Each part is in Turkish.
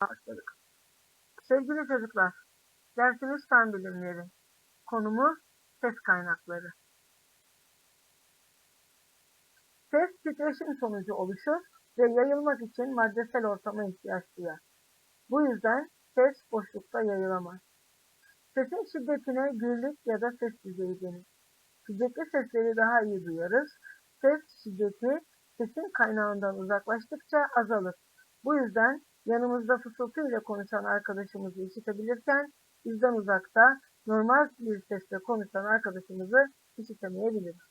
başladık. Sevgili çocuklar, dersimiz fen bilimleri. Konumuz ses kaynakları. Ses titreşim sonucu oluşur ve yayılmak için maddesel ortama ihtiyaç duyar. Bu yüzden ses boşlukta yayılamaz. Sesin şiddetine gürlük ya da ses düzeyi denir. Şiddetli sesleri daha iyi duyarız. Ses şiddeti sesin kaynağından uzaklaştıkça azalır. Bu yüzden yanımızda fısıltıyla konuşan arkadaşımızı işitebilirken bizden uzakta normal bir sesle konuşan arkadaşımızı işitemeyebiliriz.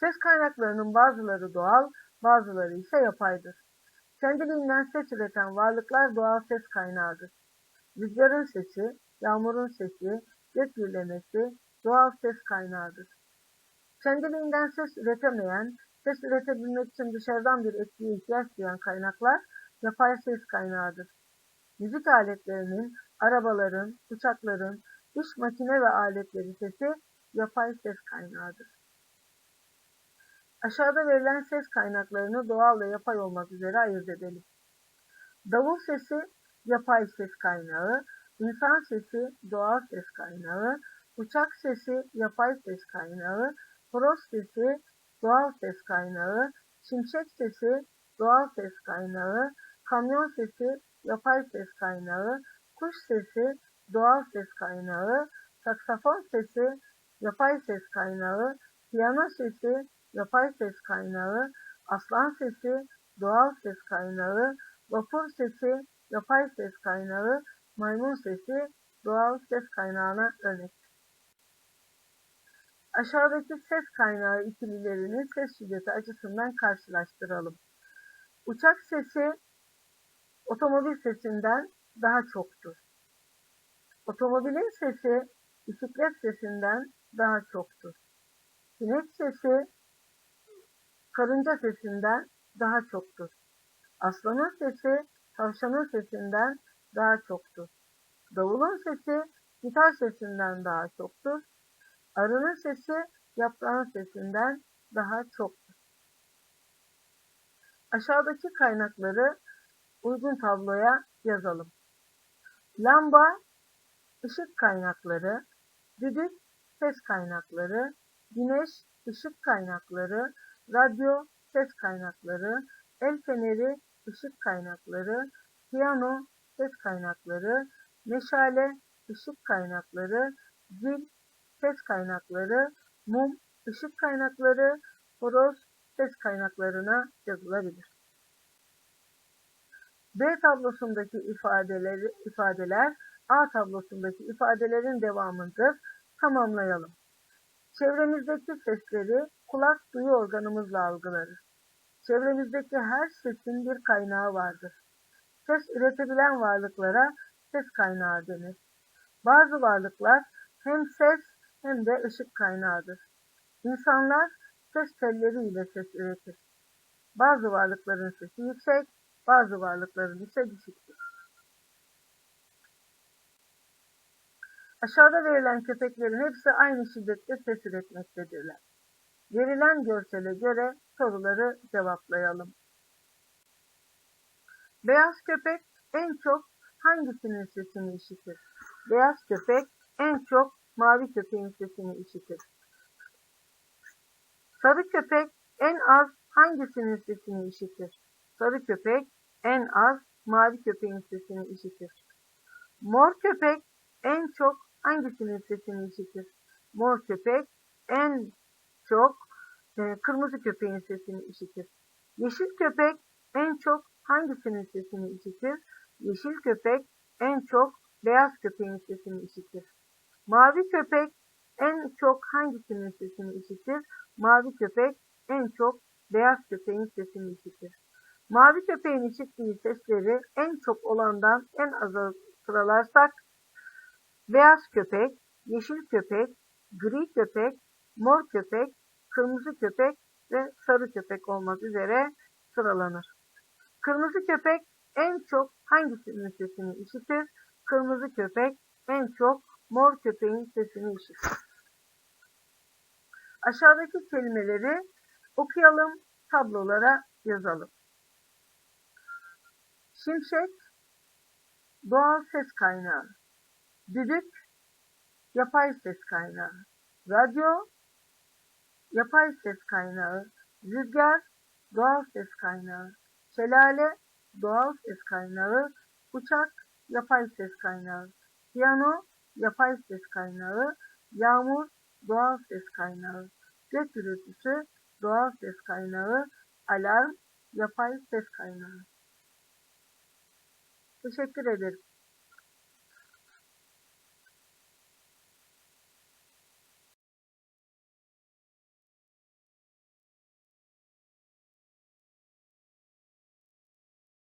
Ses kaynaklarının bazıları doğal, bazıları ise yapaydır. Kendiliğinden ses üreten varlıklar doğal ses kaynağıdır. Rüzgarın sesi, yağmurun sesi, gök gürlemesi doğal ses kaynağıdır. Kendiliğinden ses üretemeyen, ses üretebilmek için dışarıdan bir etkiye ihtiyaç duyan kaynaklar yapay ses kaynağıdır. Müzik aletlerinin, arabaların, uçakların, iş makine ve aletleri sesi yapay ses kaynağıdır. Aşağıda verilen ses kaynaklarını doğal ve yapay olmak üzere ayırt edelim. Davul sesi yapay ses kaynağı, insan sesi doğal ses kaynağı, uçak sesi yapay ses kaynağı, horoz sesi doğal ses kaynağı, şimşek sesi doğal ses kaynağı, kamyon sesi yapay ses kaynağı, kuş sesi doğal ses kaynağı, saksafon sesi yapay ses kaynağı, piyano sesi yapay ses kaynağı, aslan sesi doğal ses kaynağı, vapur sesi yapay ses kaynağı, maymun sesi doğal ses kaynağına örnek. Aşağıdaki ses kaynağı ikililerini ses şiddeti açısından karşılaştıralım. Uçak sesi otomobil sesinden daha çoktur. Otomobilin sesi bisiklet sesinden daha çoktur. Sinek sesi karınca sesinden daha çoktur. Aslanın sesi tavşanın sesinden daha çoktur. Davulun sesi gitar sesinden daha çoktur. Arının sesi yaprağın sesinden daha çoktur. Aşağıdaki kaynakları uygun tabloya yazalım. Lamba, ışık kaynakları, düdük, ses kaynakları, güneş, ışık kaynakları, radyo, ses kaynakları, el feneri, ışık kaynakları, piyano, ses kaynakları, meşale, ışık kaynakları, zil, ses kaynakları, mum, ışık kaynakları, horoz, ses kaynaklarına yazılabilir. B tablosundaki ifadeleri, ifadeler A tablosundaki ifadelerin devamıdır. Tamamlayalım. Çevremizdeki sesleri kulak duyu organımızla algılarız. Çevremizdeki her sesin bir kaynağı vardır. Ses üretebilen varlıklara ses kaynağı denir. Bazı varlıklar hem ses hem de ışık kaynağıdır. İnsanlar ses telleriyle ses üretir. Bazı varlıkların sesi yüksek, bazı varlıkların ise düşüktür. Aşağıda verilen köpeklerin hepsi aynı şiddette ses üretmektedirler. Verilen görsele göre soruları cevaplayalım. Beyaz köpek en çok hangisinin sesini işitir? Beyaz köpek en çok mavi köpeğin sesini işitir. Sarı köpek en az hangisinin sesini işitir? Sarı köpek en az mavi köpeğin sesini işitir. Mor köpek en çok hangisinin sesini işitir? Mor köpek en çok e, kırmızı köpeğin sesini işitir. Yeşil köpek en çok hangisinin sesini işitir? Yeşil köpek en çok beyaz köpeğin sesini işitir. Mavi köpek en çok hangisinin sesini işitir? Mavi köpek en çok beyaz köpeğin sesini işitir. Mavi köpeğin işittiği sesleri en çok olandan en aza sıralarsak beyaz köpek, yeşil köpek, gri köpek, mor köpek, kırmızı köpek ve sarı köpek olmak üzere sıralanır. Kırmızı köpek en çok hangisinin sesini işitir? Kırmızı köpek en çok mor köpeğin sesini işitir. Aşağıdaki kelimeleri okuyalım, tablolara yazalım. Şimşek, doğal ses kaynağı. Düdük, yapay ses kaynağı. Radyo, yapay ses kaynağı. Rüzgar, doğal ses kaynağı. Şelale, doğal ses kaynağı. Uçak, yapay ses kaynağı. Piyano, yapay ses kaynağı. Yağmur, doğal ses kaynağı. Gök gürültüsü, doğal ses kaynağı. Alarm, yapay ses kaynağı. Teşekkür ederim.